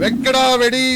வெக்கடா வெடி.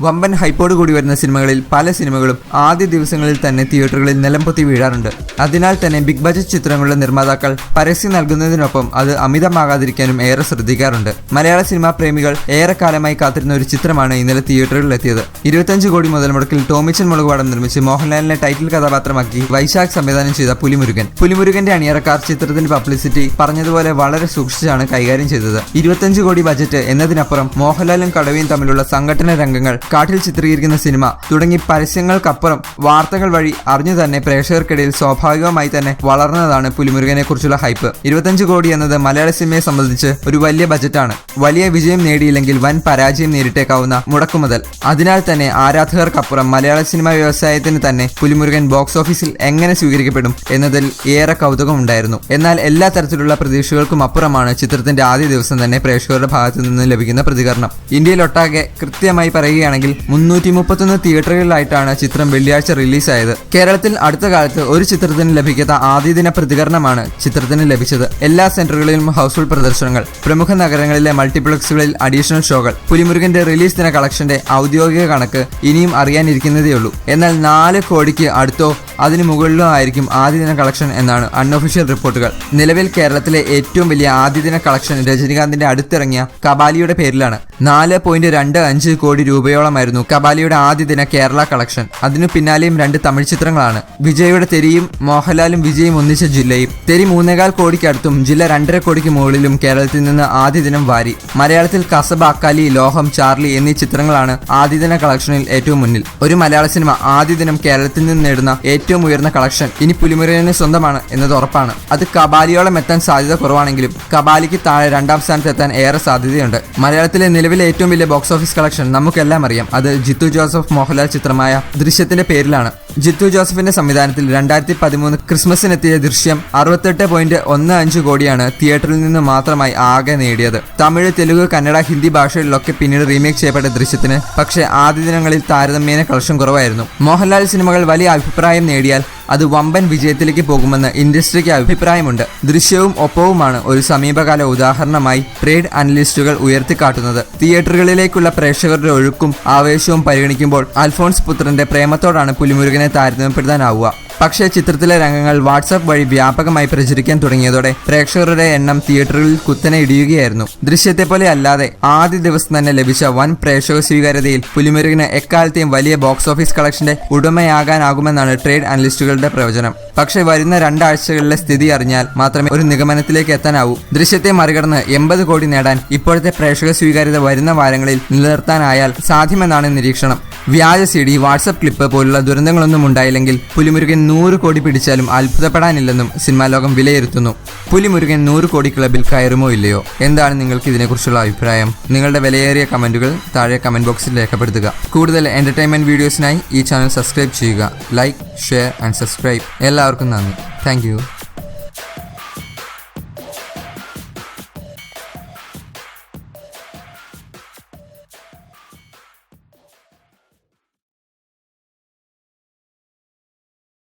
വമ്പൻ ഹൈപ്പോട് കൂടി വരുന്ന സിനിമകളിൽ പല സിനിമകളും ആദ്യ ദിവസങ്ങളിൽ തന്നെ തിയേറ്ററുകളിൽ നിലംപൊത്തി വീഴാറുണ്ട്. അതിനാൽ തന്നെ ബിഗ് ബജറ്റ് ചിത്രങ്ങളുടെ നിർമ്മാതാക്കൾ പരസ്യം നൽകുന്നതിനൊപ്പം അത് അമിതമാകാതിരിക്കാനും ഏറെ ശ്രദ്ധിക്കാറുണ്ട്. മലയാള സിനിമാ പ്രേമികൾ ഏറെക്കാലമായി കാത്തിരുന്ന ഒരു ചിത്രമാണ് ഇന്നലെ തിയേറ്ററുകളിൽ എത്തിയത്. ഇരുപത്തഞ്ച് കോടി മുതൽ മുടക്കിൽ ടോമിച്ചൻ മുളകുപാടം നിർമ്മിച്ച് മോഹൻലാലിനെ ടൈറ്റിൽ കഥാപാത്രമാക്കി വൈശാഖ് സംവിധാനം ചെയ്ത പുലിമുരുകൻ. പുലിമുരുകന്റെ അണിയറക്കാർ ചിത്രത്തിന്റെ പബ്ലിസിറ്റി പറഞ്ഞതുപോലെ വളരെ സൂക്ഷിച്ചാണ് കൈകാര്യം ചെയ്തത്. ഇരുപത്തഞ്ച് കോടി ബജറ്റ് എന്നതിനപ്പുറം മോഹൻലാലും കടവയും തമ്മിലുള്ള സംഘടന രംഗങ്ങൾ കാട്ടിൽ ചിത്രീകരിക്കുന്ന സിനിമ തുടങ്ങി പരസ്യങ്ങൾക്കപ്പുറം വാർത്തകൾ വഴി അറിഞ്ഞു തന്നെ പ്രേക്ഷകർക്കിടയിൽ സ്വാഭാവികമായി തന്നെ വളർന്നതാണ് പുലിമുരുകനെ കുറിച്ചുള്ള ഹൈപ്പ്. ഇരുപത്തഞ്ച് കോടി എന്നത് മലയാള സിനിമയെ സംബന്ധിച്ച് ഒരു വലിയ ബജറ്റാണ്. വലിയ വിജയം നേടിയില്ലെങ്കിൽ വൻ പരാജയം നേരിട്ടേക്കാവുന്ന മുടക്കുമുതൽ അതിനാൽ തന്നെ ആരാധകർക്കപ്പുറം മലയാള സിനിമാ വ്യവസായത്തിന് തന്നെ പുലിമുരുകൻ ബോക്സ് ഓഫീസിൽ എങ്ങനെ സ്വീകരിക്കപ്പെടും എന്നതിൽ ഏറെ കൗതുകമുണ്ടായിരുന്നു എന്നാൽ എല്ലാ തരത്തിലുള്ള പ്രതീക്ഷകൾക്കും അപ്പുറമാണ് ചിത്രത്തിന്റെ ആദ്യ ദിവസം തന്നെ പ്രേക്ഷകരുടെ ഭാഗത്തു നിന്ന് ലഭിക്കുന്ന പ്രതികരണം. ഇന്ത്യയിലൊട്ടാകെ കൃത്യമായി പറയുകയാണെങ്കിൽ മുന്നൂറ്റി മുപ്പത്തൊന്ന് തിയേറ്ററുകളിലായിട്ടാണ് ചിത്രം വെള്ളിയാഴ്ച റിലീസായത്. കേരളത്തിൽ അടുത്ത കാലത്ത് ഒരു ചിത്രത്തിന് ലഭിക്കാത്ത ആദ്യ ദിന പ്രതികരണമാണ് ചിത്രത്തിന് ലഭിച്ചത്. എല്ലാ സെന്ററുകളിലും ഹൗസ്ഫുൾ പ്രദർശനങ്ങൾ പ്രമുഖ നഗരങ്ങളിലെ മൾട്ടിപ്ലക്സുകളിൽ അഡീഷണൽ ഷോകൾ പുലിമുരുകന്റെ റിലീസ് ദിന കളക്ഷന്റെ ഔദ്യോഗിക കണക്ക് ഇനിയും അറിയാനിരിക്കുന്നതേയുള്ളൂ. എന്നാൽ നാല് കോടിക്ക് അടുത്തോ അതിനു മുകളിലോ ആയിരിക്കും ആദ്യ ദിന കളക്ഷൻ എന്നാണ് അൺഒഫീഷ്യൽ റിപ്പോർട്ടുകൾ. നിലവിൽ കേരളത്തിലെ ഏറ്റവും വലിയ ആദ്യ ദിന കളക്ഷൻ രജനികാന്തിന്റെ അടുത്തിറങ്ങിയ കബാലിയുടെ പേരിലാണ്. നാല് പോയിന്റ് രണ്ട് അഞ്ച് കോടി രൂപയോളമായിരുന്നു കബാലിയുടെ ആദ്യ ദിന കേരള കളക്ഷൻ. അതിനു പിന്നാലെയും രണ്ട് തമിഴ് ചിത്രങ്ങളാണ്. വിജയുടെ തെരിയും മോഹൻലാലും വിജയും ഒന്നിച്ച ജില്ലയും. തെരി മൂന്നേകാൽ കോടിക്കടുത്തും ജില്ല രണ്ടര കോടിക്ക് മുകളിലും കേരളത്തിൽ നിന്ന് ആദ്യ ദിനം വാരി. മലയാളത്തിൽ കസബ അക്കാലി ലോഹം ചാർലി എന്നീ ചിത്രങ്ങളാണ് ആദ്യ ദിന കളക്ഷനിൽ ഏറ്റവും മുന്നിൽ. ഒരു മലയാള സിനിമ ആദ്യ ദിനം കേരളത്തിൽ നിന്ന് നേടുന്ന ഏറ്റവും ഉയർന്ന കളക്ഷൻ ഇനി പുലിമുരുകന് സ്വന്തമാണ് എന്നത് ഉറപ്പാണ്. അത് കബാലിയോളം എത്താൻ സാധ്യത കുറവാണെങ്കിലും കബാലിക്ക് താഴെ രണ്ടാം സ്ഥാനത്ത് എത്താൻ ഏറെ സാധ്യതയുണ്ട്. മലയാളത്തിലെ നിലവിലെ ഏറ്റവും വലിയ ബോക്സ് ഓഫീസ് കളക്ഷൻ നമുക്കെല്ലാം അറിയാം. അത് ജിത്തു ജോസഫ് മോഹൻലാൽ ചിത്രമായ ദൃശ്യത്തിന്റെ പേരിലാണ്. ജിത്തു ജോസഫിന്റെ സംവിധാനത്തിൽ രണ്ടായിരത്തി പതിമൂന്ന് ക്രിസ്മസിനെത്തിയ ദൃശ്യം അറുപത്തെട്ട് പോയിന്റ് ഒന്ന് അഞ്ച് കോടിയാണ് തിയേറ്ററിൽ നിന്ന് മാത്രമായി ആകെ നേടിയത്. തമിഴ് തെലുങ്ക് കന്നഡ ഹിന്ദി ഭാഷകളിലൊക്കെ പിന്നീട് റീമേക്ക് ചെയ്യപ്പെട്ട ദൃശ്യത്തിന് പക്ഷേ ആദ്യ ദിനങ്ങളിൽ താരതമ്യേന കളക്ഷൻ കുറവായിരുന്നു. മോഹൻലാൽ സിനിമകൾ വലിയ അഭിപ്രായം നേടിയാൽ അത് വമ്പൻ വിജയത്തിലേക്ക് പോകുമെന്ന് ഇൻഡസ്ട്രിക്ക് അഭിപ്രായമുണ്ട്. ദൃശ്യവും ഒപ്പവുമാണ് ഒരു സമീപകാല ഉദാഹരണമായി ട്രേഡ് അനലിസ്റ്റുകൾ ഉയർത്തിക്കാട്ടുന്നത്. തിയേറ്ററുകളിലേക്കുള്ള പ്രേക്ഷകരുടെ ഒഴുക്കും ആവേശവും പരിഗണിക്കുമ്പോൾ അൽഫോൺസ് പുത്രന്റെ പ്രേമത്തോടാണ് പുലിമുരുകനെ താരതമ്യപ്പെടുത്താനാവുക. പക്ഷേ ചിത്രത്തിലെ രംഗങ്ങൾ വാട്സാപ്പ് വഴി വ്യാപകമായി പ്രചരിക്കാൻ തുടങ്ങിയതോടെ പ്രേക്ഷകരുടെ എണ്ണം തിയേറ്ററുകളിൽ കുത്തനെ ഇടിയുകയായിരുന്നു. ദൃശ്യത്തെ പോലെ അല്ലാതെ ആദ്യ ദിവസം തന്നെ ലഭിച്ച വൻ പ്രേക്ഷക സ്വീകാര്യതയിൽ പുലിമുരുകിന് എക്കാലത്തെയും വലിയ ബോക്സ് ഓഫീസ് കളക്ഷന്റെ ഉടമയാകാനാകുമെന്നാണ് ട്രേഡ് അനലിസ്റ്റുകളുടെ പ്രവചനം. പക്ഷേ വരുന്ന രണ്ടാഴ്ചകളിലെ സ്ഥിതി അറിഞ്ഞാൽ മാത്രമേ ഒരു നിഗമനത്തിലേക്ക് എത്താനാവൂ. ദൃശ്യത്തെ മറികടന്ന് എൺപത് കോടി നേടാൻ ഇപ്പോഴത്തെ പ്രേക്ഷക സ്വീകാര്യത വരുന്ന വാരങ്ങളിൽ നിലനിർത്താനായാൽ സാധ്യമെന്നാണ് നിരീക്ഷണം. വ്യാജ സി ഡി വാട്സപ്പ് ക്ലിപ്പ് പോലുള്ള ദുരന്തങ്ങളൊന്നും ഉണ്ടായില്ലെങ്കിൽ പുലിമുരുകൻ നൂറ് കോടി പിടിച്ചാലും അത്ഭുതപ്പെടാനില്ലെന്നും സിനിമാ ലോകം വിലയിരുത്തുന്നു. പുലിമുരുകൻ നൂറ് കോടി ക്ലബിൽ കയറുമോ ഇല്ലയോ? എന്താണ് നിങ്ങൾക്ക് ഇതിനെക്കുറിച്ചുള്ള അഭിപ്രായം? നിങ്ങളുടെ വിലയേറിയ കമന്റുകൾ താഴെ കമന്റ് ബോക്സിൽ രേഖപ്പെടുത്തുക. കൂടുതൽ എന്റർടൈൻമെന്റ് വീഡിയോസിനായി ഈ ചാനൽ സബ്സ്ക്രൈബ് ചെയ്യുക. ലൈക്ക് ഷെയർ ആൻഡ് സബ്സ്ക്രൈബ് എല്ലാവർക്കും നന്ദി. താങ്ക്